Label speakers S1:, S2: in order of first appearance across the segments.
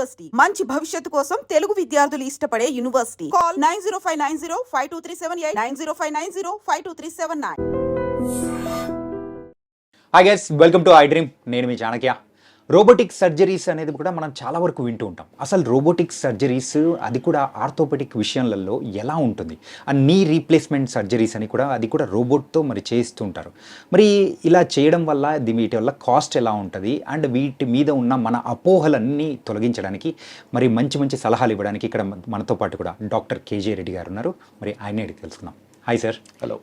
S1: University మంచి భవిష్యత్తు కోసం తెలుగు విద్యార్థులు ఇష్టపడే university call nine zero five nine zero five two three seven eight nine zero five nine zero five two three seven nine
S2: hi guys welcome to I dream నేను మీ Chanakya robotic surgeries అనేది కూడా మనం చాలా వరకు వింటూ ఉంటాం. అసలు రోబోటిక్ సర్జరీస్ అది కూడా ఆర్థోపెటిక్ విషయాలలో ఎలా ఉంటుంది? ఆ నీ రీప్లేస్మెంట్ సర్జరీస్ అని కూడా అది కూడా రోబోట్తో మరి చేయిస్తూ ఉంటారు. మరి ఇలా చేయడం వల్ల వీటి వల్ల కాస్ట్ ఎలా ఉంటుంది? అండ్ వీటి మీద ఉన్న మన అపోహలన్నీ తొలగించడానికి మరి మంచి మంచి సలహాలు ఇవ్వడానికి ఇక్కడ మనతో పాటు కూడా డాక్టర్ కేజే రెడ్డి గారు ఉన్నారు. మరి ఆయనే తెలుసుకుందాం. Hi sir.
S3: Hello.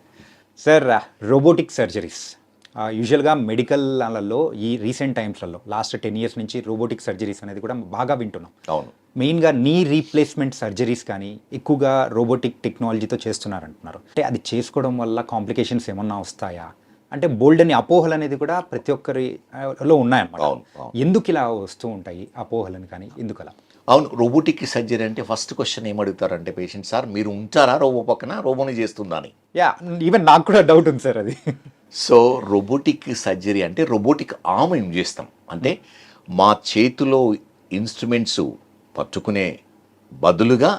S2: Sir robotic surgeries. యూజువల్గా మెడికల్లలో ఈ రీసెంట్ టైమ్స్లలో లాస్ట్ టెన్ ఇయర్స్ నుంచి రోబోటిక్ సర్జరీస్ అనేది కూడా బాగా వింటున్నాం.
S3: అవును.
S2: మెయిన్గా నీ రీప్లేస్మెంట్ సర్జరీస్ కానీ ఎక్కువగా రోబోటిక్ టెక్నాలజీతో చేస్తున్నారంటున్నారు. అంటే అది చేసుకోవడం వల్ల కాంప్లికేషన్స్ ఏమన్నా వస్తాయా? అంటే బోల్డ్ అని అపోహలు అనేది కూడా ప్రతి ఒక్కరి ఆ, లో ఉన్నాయన్నమాట. ఎందుకు ఇలా వస్తూ ఉంటాయి అపోహలని కానీ ఎందుకు అలా?
S3: అవును రోబోటిక్ సర్జరీ అంటే ఫస్ట్ క్వశ్చన్ ఏమడుగుతారంటే పేషెంట్ సార్ మీరు ఉంటారా రోబో పక్కన? రోబోని చేస్తుందా అని.
S2: యా ఈవెన్ నాకు కూడా డౌట్ ఉంది సార్ అది.
S3: సో రోబోటిక్ సర్జరీ అంటే రోబోటిక్ ఆర్మ్ యూజ్ చేస్తాం? అంటే మా చేతిలో ఇన్స్ట్రుమెంట్స్ పట్టుకునే బదులుగా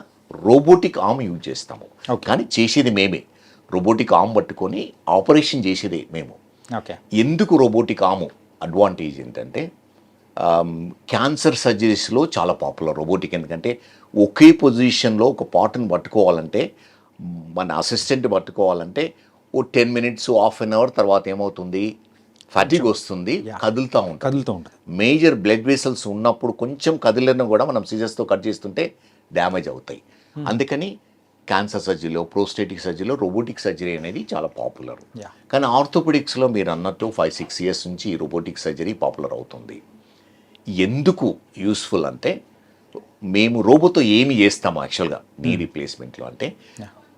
S3: రోబోటిక్ ఆర్మ్ యూజ్ చేస్తాము. కానీ చేసేది మేమే. రోబోటిక్ ఆర్మ్ పట్టుకొని ఆపరేషన్ చేసేది మేము.
S2: ఓకే.
S3: ఎందుకు రోబోటిక్ ఆము అడ్వాంటేజ్ ఏంటంటే క్యాన్సర్ సర్జరీస్లో చాలా పాపులర్ రోబోటిక్. ఎందుకంటే ఒకే పొజిషన్లో ఒక పార్ట్ని పట్టుకోవాలంటే మన అసిస్టెంట్ పట్టుకోవాలంటే ఓ ten minutes half an hour తర్వాత ఏమవుతుంది? ఫటిక్ వస్తుంది. కదులుతూ ఉంటుంది.
S2: కదులుతూ ఉంటుంది.
S3: మేజర్ బ్లడ్ వెసల్స్ ఉన్నప్పుడు కొంచెం కదిలిన కూడా మనం సీజర్స్తో కట్ చేస్తుంటే డ్యామేజ్ అవుతాయి. అందుకని క్యాన్సర్ సర్జరీలో ప్రోస్టేటిక్ సర్జరీలో రోబోటిక్ సర్జరీ అనేది చాలా పాపులర్. కానీ ఆర్థోపెడిక్స్లో మీరు అన్నట్టు ఫైవ్ సిక్స్ ఇయర్స్ నుంచి ఈ రోబోటిక్ సర్జరీ పాపులర్ అవుతుంది. ఎందుకు యూస్ఫుల్ అంటే మేము రోబోతో ఏమి చేస్తాము యాక్చువల్గా నీ రీప్లేస్మెంట్లో అంటే.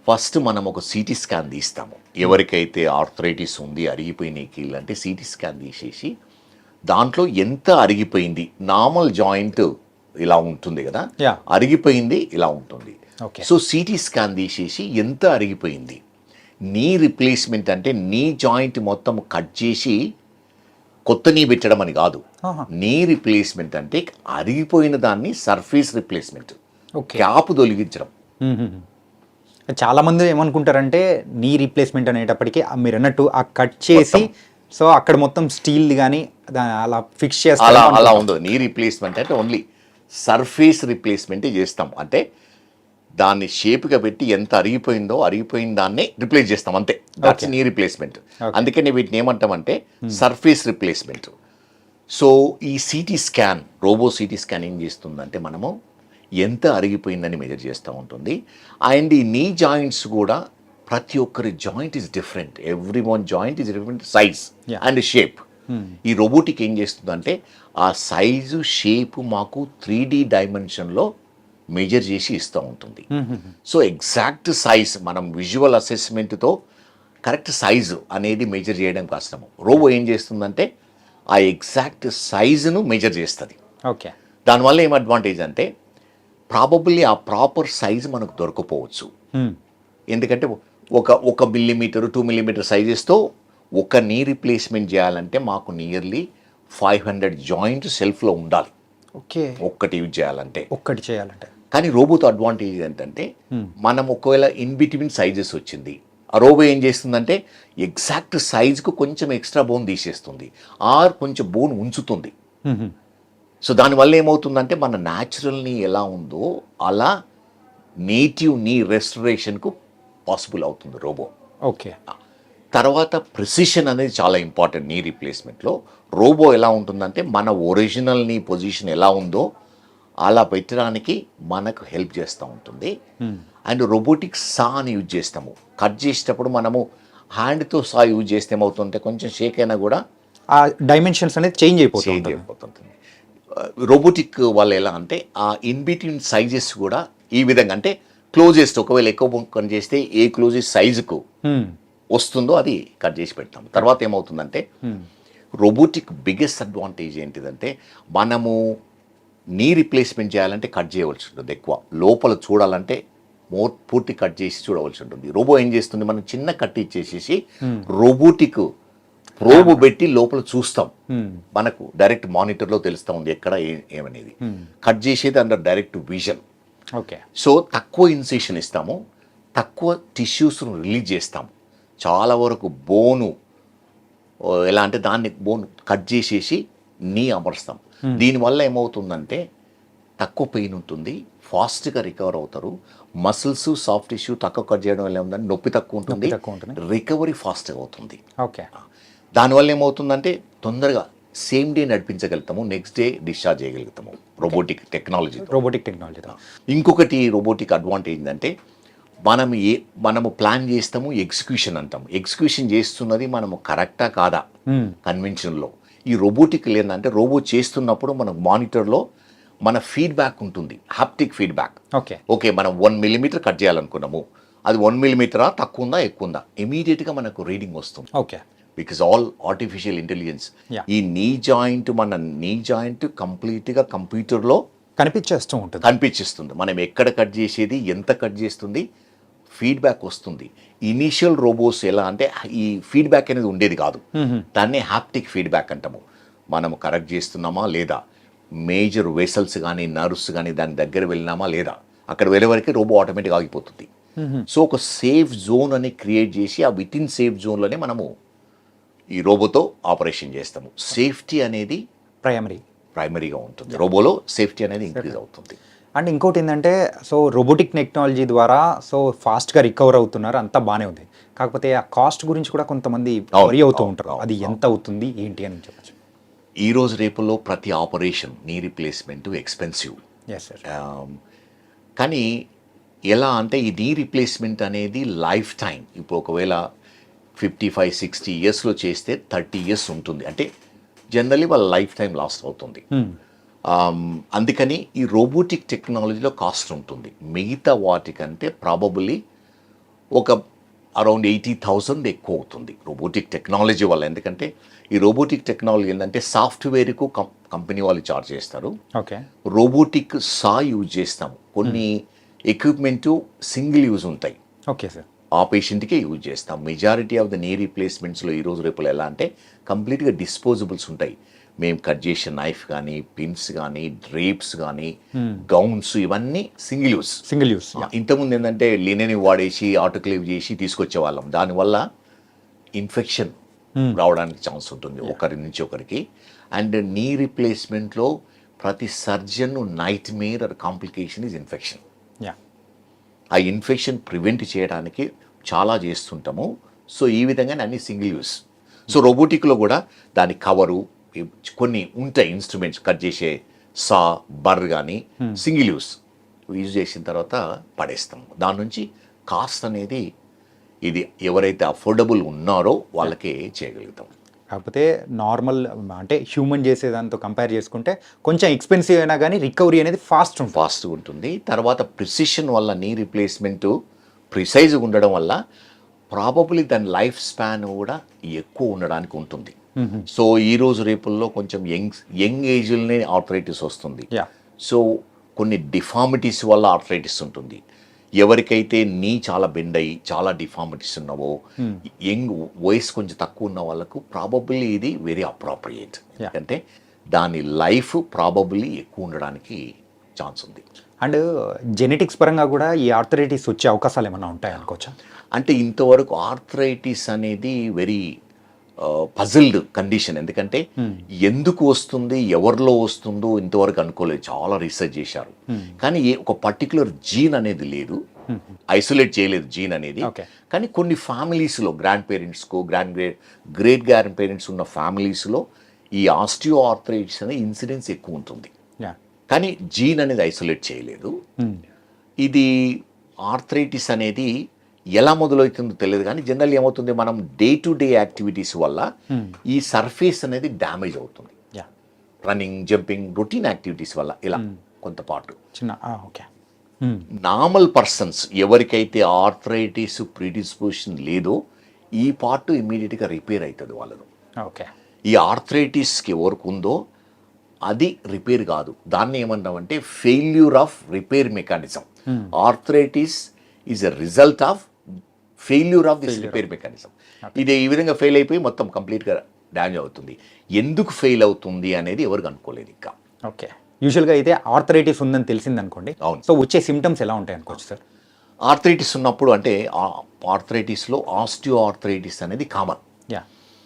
S3: ఫస్ట్ మనం ఒక సిటీ స్కాన్ తీస్తాము. ఎవరికైతే ఆర్థరైటిస్ ఉంది అరిగిపోయిన కీళ్ళు అంటే సిటీ స్కాన్ తీసేసి దాంట్లో ఎంత అరిగిపోయింది నార్మల్ జాయింట్ ఇలా ఉంటుంది కదా. అరిగిపోయింది ఇలా ఉంటుంది. సో సిటీ స్కాన్ తీసేసి ఎంత అరిగిపోయింది? నీ రిప్లేస్మెంట్ అంటే నీ జాయింట్ మొత్తం కట్ చేసి కొత్త నీ పెట్టడం అని కాదు. నీ రిప్లేస్మెంట్ అంటే అరిగిపోయిన దాన్ని సర్ఫేస్ రిప్లేస్మెంట్ క్యాప్ తొలగించడం.
S2: చాలా మంది ఏమనుకుంటారంటే నీ రీప్లేస్మెంట్ అనేటప్పటికీ మీరు అన్నట్టు ఆ కట్ చేసి సో అక్కడ మొత్తం స్టీల్ కానీ అలా ఫిక్స్ చేస్తారు
S3: అలా అలా ఉండదు. నీ రిప్లేస్మెంట్ అంటే ఓన్లీ సర్ఫేస్ రిప్లేస్మెంట్ చేస్తాం. అంటే దాన్ని షేప్గా పెట్టి ఎంత అరిగిపోయిందో అరిగిపోయిన దాన్ని రిప్లేస్ చేస్తాం. అంతే. దట్స్ నీ రిప్లేస్మెంట్ అందుకని వీటిని ఏమంటామంటే సర్ఫేస్ రిప్లేస్మెంట్ సో ఈ CT scan robo CT scan ఏం చేస్తుందంటే మనము ఎంత అరిగిపోయిందని మెజర్ చేస్తూ ఉంటుంది. అండ్ ఈ నీ జాయింట్స్ కూడా ప్రతి ఒక్కరి joint is different every one joint is different size. And shape ఈ రోబోటిక్ ఏం చేస్తుందంటే ఆ సైజు షేప్ మాకు త్రీ డి డైమెన్షన్లో మెజర్ చేసి ఇస్తూ ఉంటుంది. సో ఎగ్జాక్ట్ సైజ్ మనం విజువల్ అసెస్మెంట్తో కరెక్ట్ సైజు అనేది మెజర్ చేయడం కష్టము. రోబో ఏం చేస్తుందంటే ఆ ఎగ్జాక్ట్ సైజును మెజర్ చేస్తుంది.
S2: ఓకే
S3: దానివల్ల ఏం అడ్వాంటేజ్ అంటే ప్రాబబ్లీ ఆ ప్రాపర్ సైజ్ మనకు దొరకపోవచ్చు. ఎందుకంటే ఒక ఒక మిల్లీమీటర్ టూ మిల్లీమీటర్ సైజెస్తో ఒక నీ రిప్లేస్మెంట్ చేయాలంటే మాకు నియర్లీ ఫైవ్ హండ్రెడ్ జాయింట్ సెల్ఫ్లో ఉండాలి.
S2: ఓకే.
S3: ఒక్కటి యూజ్ చేయాలంటే.
S2: ఒక్కటి చేయాలంటే.
S3: కానీ రోబోతో అడ్వాంటేజ్ ఏంటంటే మనం ఒకవేళ ఇన్ బిట్వీన్ సైజెస్ వచ్చింది. ఆ రోబో ఏం చేస్తుందంటే ఎగ్జాక్ట్ సైజ్కు కొంచెం ఎక్స్ట్రా బోన్ తీసేస్తుంది. ఆర్ కొంచెం బోన్ ఉంచుతుంది. సో దానివల్ల ఏమవుతుందంటే మన న్యాచురల్ని ఎలా ఉందో అలా నేటివ్ నీ రెస్టరేషన్కు పాసిబుల్ అవుతుంది రోబో.
S2: ఓకే.
S3: తర్వాత ప్రిసిషన్ అనేది చాలా ఇంపార్టెంట్ నీ రీప్లేస్మెంట్లో. రోబో ఎలా ఉంటుందంటే మన ఒరిజినల్ నీ పొజిషన్ ఎలా ఉందో అలా పెట్టడానికి మనకు హెల్ప్ చేస్తూ ఉంటుంది. అండ్ రోబోటిక్ సా అని యూజ్ చేస్తాము. కట్ చేసేటప్పుడు మనము హ్యాండ్తో సా యూజ్ చేస్తే ఏమవుతుంటే కొంచెం షేక్ అయినా కూడా
S2: ఆ డైమెన్షన్స్ అనేది చేంజ్
S3: చేంజ్
S2: అయిపోతుంది
S3: రోబోటిక్ వల్ల ఎలా అంటే ఆ ఇన్ బిట్వీన్ సైజెస్ కూడా ఈ విధంగా అంటే క్లోజెస్ట్ ఒకవేళ ఎక్కువ పని చేస్తే ఏ క్లోజెస్ట్ సైజుకు. వస్తుందో అది కట్ చేసి పెడతాం తర్వాత ఏమవుతుందంటే రోబోటిక్ బిగ్గెస్ట్ అడ్వాంటేజ్ ఏంటిదంటే మనము నీ రిప్లేస్మెంట్ చేయాలంటే కట్ చేయవలసి ఉంటుంది ఎక్కువ. లోపల చూడాలంటే మోర్ పూర్తి కట్ చేసి చూడవలసి ఉంటుంది. రోబో ఏం చేస్తుంది? మనం చిన్న కట్ ఇచ్చేసేసి రోబోటిక్ ప్రోబ్ పెట్టి లోపల చూస్తాం. మనకు డైరెక్ట్ మానిటర్లో తెలుస్తా ఉంది ఎక్కడ ఏమనేది. కట్ చేసేది under direct vision
S2: okay.
S3: So తక్కువ ఇన్సేషన్ ఇస్తాము తక్కువ టిష్యూస్ను రిలీజ్ చేస్తాము. చాలా వరకు బోను ఎలా అంటే దాన్ని బోన్ కట్ చేసేసి నీ అమరుస్తాం. దీనివల్ల ఏమవుతుందంటే తక్కువ పెయిన్ ఉంటుంది ఫాస్ట్గా రికవర్ అవుతారు మసిల్స్ సాఫ్ట్ టిష్యూ తక్కువ కట్ చేయడం వల్ల ఏముందంటే నొప్పి తక్కువ ఉంటుంది
S2: నొప్పి తక్కువ ఉంటుంది.
S3: రికవరీ ఫాస్ట్గా అవుతుంది.
S2: ఓకే.
S3: దానివల్ల ఏమవుతుందంటే తొందరగా సేమ్ డే నడిపించగలుగుతాము నెక్స్ట్ డే డిశ్చార్జ్ చేయగలుగుతాము. రోబోటిక్ టెక్నాలజీ
S2: రోబోటిక్ టెక్నాలజీతో
S3: ఇంకొకటి రోబోటిక్ అడ్వాంటేజ్ ఏంటంటే మనం ఏ మనము ప్లాన్ చేస్తాము ఎగ్జిక్యూషన్ అంటాం ఎగ్జిక్యూషన్ చేస్తున్నది మనము కరెక్టా కాదా? కన్వెన్షన్లో ఈ రోబోటిక్ ఏంటంటే రోబో చేస్తున్నప్పుడు మన మానిటర్లో మన ఫీడ్బ్యాక్ ఉంటుంది. హాప్టిక్ ఫీడ్బ్యాక్
S2: ఓకే
S3: ఓకే మనం వన్ మిల్లీమీటర్ కట్ చేయాలనుకున్నాము. అది వన్ మిల్లీమీటరా తక్కువ ఉందా ఎక్కువ ఉందా? ఇమీడియట్గా మనకు రీడింగ్ వస్తుంది.
S2: Okay
S3: because all artificial intelligence. ఈ నీ జాయింట్ మన నీ జాయింట్ కంప్లీట్గా కంప్యూటర్లో
S2: కనిపించేస్తూ ఉంటుంది.
S3: కనిపించిస్తుంది. మనం ఎక్కడ కట్ చేసేది ఎంత కట్ చేస్తుంది ఫీడ్బ్యాక్ వస్తుంది. ఇనీషియల్ రోబోస్ ఎలా అంటే ఈ ఫీడ్బ్యాక్ అనేది ఉండేది కాదు. దాన్ని హ్యాప్టిక్ ఫీడ్బ్యాక్ అంటాము. మనము కరెక్ట్ చేస్తున్నామా లేదా? మేజర్ వెసల్స్ కానీ నర్వ్స్ కానీ దాని దగ్గర వెళ్ళినామా లేదా? అక్కడ వెళ్ళే వరకు రోబో ఆటోమేటిక్ ఆగిపోతుంది. సో ఒక సేఫ్ జోన్ అని క్రియేట్ చేసి ఆ విత్ ఇన్ సేఫ్ జోన్లోనే మనము ఈ రోబోతో ఆపరేషన్ చేస్తాము. సేఫ్టీ అనేది
S2: ప్రైమరీ
S3: ప్రైమరీగా ఉంటుంది. రోబోలో సేఫ్టీ అనేది ఇంక్రీజ్ అవుతుంది.
S2: అండ్ ఇంకోటి ఏంటంటే సో రోబోటిక్ టెక్నాలజీ ద్వారా సో ఫాస్ట్గా రికవర్ అవుతున్నారు అంతా బాగానే ఉంది. కాకపోతే ఆ కాస్ట్ గురించి కూడా కొంతమంది వరి అవుతూ ఉంటారు. అది ఎంత అవుతుంది ఏంటి అని చెప్పచ్చు.
S3: ఈ రోజు రేపుల్లో ప్రతి operation knee replacement expensive.
S2: Yes sir
S3: కానీ ఎలా అంటే ఈ నీ రీప్లేస్మెంట్ అనేది లైఫ్ టైం ఇప్పుడు ఒకవేళ ఫిఫ్టీ ఫైవ్ సిక్స్టీ ఇయర్స్లో చేస్తే థర్టీ ఇయర్స్ ఉంటుంది. అంటే జనరలీ వాళ్ళ లైఫ్ టైం లాస్ట్ అవుతుంది Um, అందుకని ఈ రోబోటిక్ టెక్నాలజీలో కాస్ట్ ఉంటుంది. మిగతా వాటికంటే ప్రాబబుల్లీ ఒక అరౌండ్ ఎయిటీ థౌసండ్ ఎక్కువ అవుతుంది రోబోటిక్ టెక్నాలజీ వల్ల. ఎందుకంటే ఈ రోబోటిక్ టెక్నాలజీ ఏంటంటే సాఫ్ట్వేర్కు కం కంపెనీ వాళ్ళు చార్జ్ చేస్తారు.
S2: ఓకే
S3: రోబోటిక్ సా యూజ్ చేస్తాము. కొన్ని ఎక్విప్మెంట్ సింగిల్ యూజ్ ఉంటాయి.
S2: ఓకే సార్
S3: ఆ పేషెంట్కే యూజ్ చేస్తాం. మెజారిటీ ఆఫ్ ద నీ రీప్లేస్మెంట్స్లో ఈ రోజు రేపులు ఎలా అంటే కంప్లీట్గా డిస్పోజబుల్స్ ఉంటాయి. మేము కట్ చేసే నైఫ్ కానీ పిన్స్ కానీ డ్రేప్స్ కానీ గౌన్స్ ఇవన్నీ సింగిల్ యూస్
S2: సింగిల్ యూస్
S3: ఇంతకుముందు ఏంటంటే లినెని వాడేసి ఆటోక్లేవ్ చేసి తీసుకొచ్చే వాళ్ళం దానివల్ల ఇన్ఫెక్షన్ రావడానికి ఛాన్స్ ఉంటుంది ఒకరి నుంచి ఒకరికి. అండ్ నీ రీప్లేస్మెంట్లో ప్రతి surgeon nightmare complication is infection ఆ ఇన్ఫెక్షన్ ప్రివెంట్ చేయడానికి చాలా చేస్తుంటాము. సో ఈ విధంగానే అన్ని సింగిల్ యూస్. సో రోబోటిక్లో కూడా దాని కవరు కొన్ని ఉంటాయి ఇన్స్ట్రుమెంట్స్ కట్ చేసే సా బర్ కానీ సింగిల్ యూస్. యూజ్ చేసిన తర్వాత పడేస్తాం దాని నుంచి కాస్ట్ అనేది ఇది ఎవరైతే అఫోర్డబుల్ ఉన్నారో వాళ్ళకే చేయగలుగుతాం
S2: కాకపోతే నార్మల్ అంటే హ్యూమన్ చేసేదాంతో కంపేర్ చేసుకుంటే కొంచెం ఎక్స్పెన్సివ్ అయినా కానీ రికవరీ అనేది ఫాస్ట్ ఉంటుంది.
S3: ఫాస్ట్గా ఉంటుంది. తర్వాత ప్రిసిషన్ వల్ల నీ రిప్లేస్మెంట్ ప్రిసైజ్గా ఉండడం వల్ల ప్రాబబ్లీ దాని లైఫ్ స్పాన్ కూడా ఎక్కువ ఉండడానికి ఉంటుంది. సో ఈ రోజు రేపుల్లో కొంచెం యంగ్ యంగ్ ఏజ్లోనే ఆర్థరైటిస్ వస్తుంది.
S2: యా
S3: సో కొన్ని డిఫార్మిటీస్ వల్ల ఆర్థరైటిస్ ఉంటుంది. ఎవరికైతే నీ చాలా బెండ్ అయ్యి చాలా డిఫార్మిటీస్ ఉన్నావో యంగ్ వయసు కొంచెం తక్కువ ఉన్న వాళ్ళకు ప్రాబబ్లీ ఇది వెరీ అప్రాప్రియేట్. ఎందుకంటే దాని లైఫ్ ప్రాబబ్లీ ఎక్కువ ఉండడానికి ఛాన్స్ ఉంది.
S2: అండ్ జెనెటిక్స్ పరంగా కూడా ఈ ఆర్థరైటిస్ వచ్చే అవకాశాలు ఏమైనా ఉంటాయి అనుకోవచ్చా
S3: అంటే ఇంతవరకు ఆర్థరైటిస్ అనేది వెరీ పజిల్డ్ కండిషన్ ఎందుకంటే ఎందుకు వస్తుంది ఎవరిలో వస్తుందో ఇంతవరకు అనుకోలేదు. చాలా రీసెర్చ్ చేశారు. కానీ ఏ ఒక పర్టికులర్ జీన్ అనేది లేదు. ఐసోలేట్ చేయలేదు జీన్ అనేది. కానీ కొన్ని ఫ్యామిలీస్లో గ్రాండ్ పేరెంట్స్కు grand great great grandparents ఉన్న ఫ్యామిలీస్లో ఈ ఆస్టియో ఆర్థరైటిస్ అనే ఇన్సిడెన్స్ ఎక్కువ ఉంటుంది. కానీ జీన్ అనేది ఐసోలేట్ చేయలేదు. ఇది ఆర్థరైటిస్ అనేది ఎలా మొదలవుతుందో తెలియదు కానీ జనరల్ ఏమవుతుంది? మనం డే టు డే యాక్టివిటీస్ వల్ల ఈ సర్ఫేస్ అనేది డ్యామేజ్ అవుతుంది.
S2: Yeah
S3: running jumping routine activities వల్ల ఇలా కొంత పాటు.
S2: చిన్న ఓకే
S3: నార్మల్ పర్సన్స్ ఎవరికైతే ఆర్థరైటిస్ ప్రీడిస్పోజిషన్ లేదో ఈ పార్ట్ ఇమీడియట్గా రిపేర్ అవుతుంది వాళ్ళను
S2: ఓకే
S3: ఈ ఆర్థరైటిస్కి ఎవరికి ఉందో అది రిపేర్ కాదు. దాన్ని ఏమంటామంటే failure of repair mechanism arthritis is a result of failure of this repair mechanism ఇది ఈ విధంగా ఫెయిల్ అయిపోయి మొత్తం కంప్లీట్గా డ్యామేజ్ అవుతుంది. ఎందుకు ఫెయిల్ అవుతుంది అనేది ఎవరు అనుకోలేదు ఇంకా.
S2: ఓకే యూజువల్గా అయితే ఆర్థరైటిస్ ఉందని తెలిసింది అనుకోండి
S3: అవును.
S2: సో వచ్చే సిమ్టమ్స్ ఎలా ఉంటాయి అనుకోవచ్చు సార్
S3: ఆర్థరైటిస్ ఉన్నప్పుడు అంటే ఆర్థరైటిస్లో ఆస్టియో ఆర్థరైటిస్ అనేది కామన్
S2: యా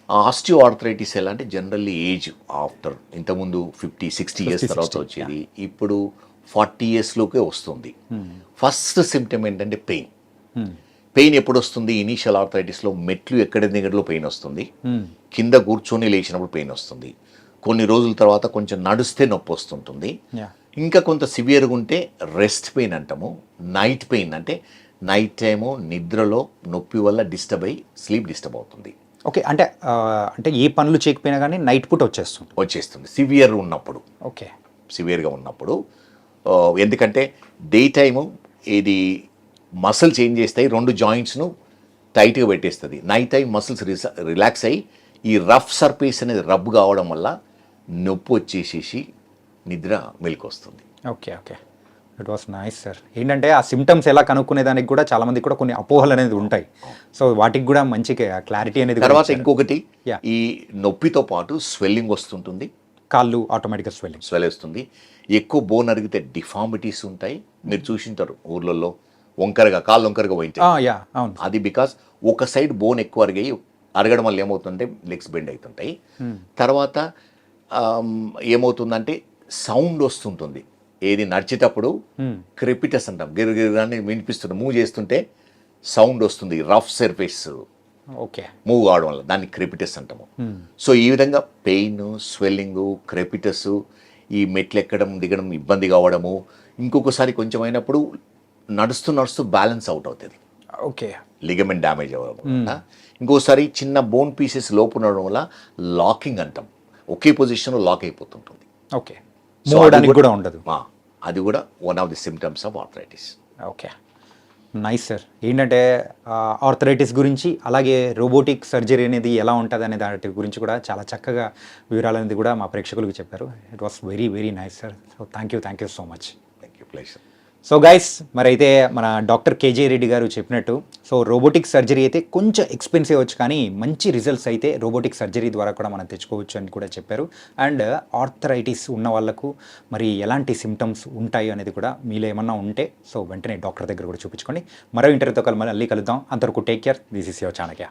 S3: ఆస్టియో ఆర్థరైటిస్ ఎలా అంటే జనరల్లీ ఏజ్ ఆఫ్టర్ ఇంతకుముందు ఫిఫ్టీ సిక్స్టీ ఇయర్స్
S2: 50,
S3: తర్వాత
S2: 60,
S3: వచ్చేది. ఇప్పుడు ఫార్టీ ఇయర్స్లోకే వస్తుంది. ఫస్ట్ సిమ్టమ్ ఏంటంటే పెయిన్ పెయిన్ ఎప్పుడు వస్తుంది? ఇనీషియల్ ఆర్థరైటిస్లో మెట్లు ఎక్కడ దిగడలో పెయిన్ వస్తుంది? కింద కూర్చొని లేచినప్పుడు పెయిన్ వస్తుంది. కొన్ని రోజుల తర్వాత కొంచెం నడిస్తే నొప్పి వస్తుంటుంది. ఇంకా కొంత సివియర్గా ఉంటే రెస్ట్ పెయిన్ అంటాము. నైట్ పెయిన్ అంటే నైట్ టైము నిద్రలో నొప్పి వల్ల డిస్టర్బ్ అయ్యి స్లీప్ డిస్టర్బ్ అవుతుంది.
S2: ఓకే. అంటే అంటే ఏ పనులు చేయకపోయినా కానీ నైట్ పూట వచ్చేస్తుంది.
S3: వచ్చేస్తుంది. సివియర్ ఉన్నప్పుడు.
S2: ఓకే.
S3: సివియర్గా ఉన్నప్పుడు. ఎందుకంటే డే టైము ఇది మసిల్ చేంజ్ చేస్తాయి రెండు జాయింట్స్ను టైట్గా పెట్టేస్తుంది. నైట్ టైం మసిల్స్ రిలాక్స్ అయ్యి ఈ రఫ్ సర్ఫేస్ అనేది రబ్ కావడం వల్ల నొప్పి వచ్చేసేసి నిద్ర మెలకు
S2: okay okay. It was nice sir ఏంటంటే ఆ సిమ్టమ్స్ ఎలా కనుక్కునే దానికి కూడా చాలా మందికి కూడా కొన్ని అపోహలు అనేది ఉంటాయి. సో వాటికి కూడా మంచి క్లారిటీ అనేది
S3: తర్వాత. ఇంకొకటి. ఈ నొప్పితో పాటు స్వెల్లింగ్ వస్తుంటుంది.
S2: కాళ్ళు ఆటోమేటిక్గా స్వెల్లింగ్
S3: స్వెల్ వస్తుంది. ఎక్కువ బోన్ అరిగితే డిఫార్మిటీస్ ఉంటాయి. మీరు చూసింటారు ఊర్లలో వంకరగా కాళ్ళు వంకరగా పోయింటాయి అది బికాస్ ఒక సైడ్ బోన్ ఎక్కువ అరిగాయి అరగడం వల్ల ఏమవుతుంటే లెగ్స్ బెండ్ అవుతుంటాయి తర్వాత ఏమవుతుందంటే సౌండ్ వస్తుంటుంది. ఏది నడిచేటప్పుడు క్రెపిటస్ అంటాం. గిరిగిరి అని వినిపిస్తుంది మూవ్ చేస్తుంటే సౌండ్ వస్తుంది. Rough surface
S2: okay.
S3: మూవ్ కావడం వల్ల దాన్ని క్రెపిటస్ అంటాము. సో ఈ విధంగా పెయిన్ స్వెల్లింగ్ క్రెపిటస్ ఈ మెట్లు ఎక్కడం దిగడం ఇబ్బంది కావడము ఇంకొకసారి కొంచెం అయినప్పుడు నడుస్తూ నడుస్తూ బ్యాలెన్స్ అవుట్ అవుతుంది.
S2: ఓకే.
S3: లిగమెంట్ డ్యామేజ్ అవ్వడం ఇంకోసారి చిన్న బోన్ పీసెస్ లోపు ఉండడం వల్ల లాకింగ్ అంటాం. ఒకే పొజిషన్లో లాక్ అయిపోతుంటుంది.
S2: ఓకే. కూడా ఉండదు.
S3: అది కూడా one of the symptoms of arthritis
S2: okay. Nice sir ఏంటంటే ఆర్థరైటిస్ గురించి అలాగే రోబోటిక్ సర్జరీ అనేది ఎలా ఉంటుంది అనే దాటి గురించి కూడా చాలా చక్కగా వివరాలు అనేది కూడా మా ప్రేక్షకులకు చెప్పారు. It was very very nice sir so thank you thank you so much
S3: thank you place
S2: so guys మరి అయితే మన డాక్టర్ కేజే రెడ్డి గారు చెప్పినట్టు సో రోబోటిక్ సర్జరీ అయితే కొంచెం ఎక్స్పెన్సివ్ వచ్చు కానీ మంచి రిజల్ట్స్ అయితే రోబోటిక్ సర్జరీ ద్వారా కూడా మనం తెచ్చుకోవచ్చు అని కూడా చెప్పారు. అండ్ ఆర్థరైటిస్ ఉన్న వాళ్ళకు మరి ఎలాంటి సిమ్టమ్స్ ఉంటాయి అనేది కూడా మీలో ఏమన్నా ఉంటే సో వెంటనే డాక్టర్ దగ్గర కూడా చూపించుకోండి. మరో ఇంటర్వ్యూతో కలిసి మళ్ళీ కలుద్దాం. అంతవరకు take care this is your Chanakya